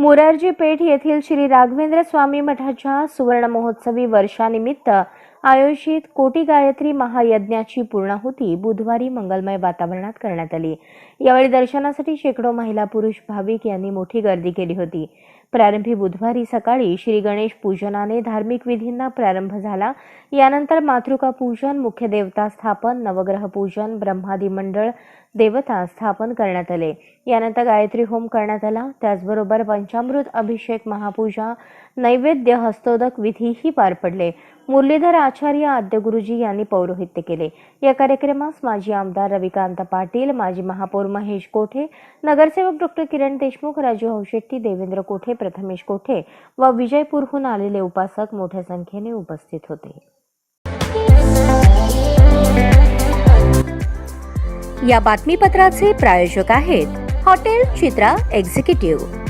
मोरारजी पेठ येथील श्री राघवेंद्र स्वामी मठाच्या सुवर्ण महोत्सवी वर्षानिमित्त आयोजित कोटी गायत्री महायज्ञाची पूर्णाहुती बुधवारी मंगलमय वातावरणात करण्यात आली. यावेळी दर्शनासाठी शेकडो महिला पुरुष भाविक यांनी मोठी गर्दी केली होती. प्रारंभी बुधवारी सकाळी श्री गणेश पूजनाने धार्मिक विधींना प्रारंभ झाला. यानंतर मातृका पूजन मुख्य देवता स्थापन नवग्रह पूजन ब्रह्मादी मंडळ देवता स्थापन करण्यात आले. यानंतर गायत्री होम करण्यात आला. त्याचबरोबर पंचामृत अभिषेक महापूजा नैवेद्य हस्तोदक विधीही पार पडले. मुरलीधर आचार्य आद्य गुरुजी यांनी पौरोहित्य केले. या कार्यक्रमास माजी आमदार रविकांत पाटील माजी महापौर महेश कोठे नगरसेवक डॉक्टर किरण देशमुख राजू हौशेट्टी देवेंद्र कोठे प्रथमेश कोठे व विजयपूरहून आलेले उपासक मोठ्या संख्येने उपस्थित होते. या बातमीपत्राचे प्रायोजक आहेत हॉटेल चित्रा एक्झिक्युटिव्ह.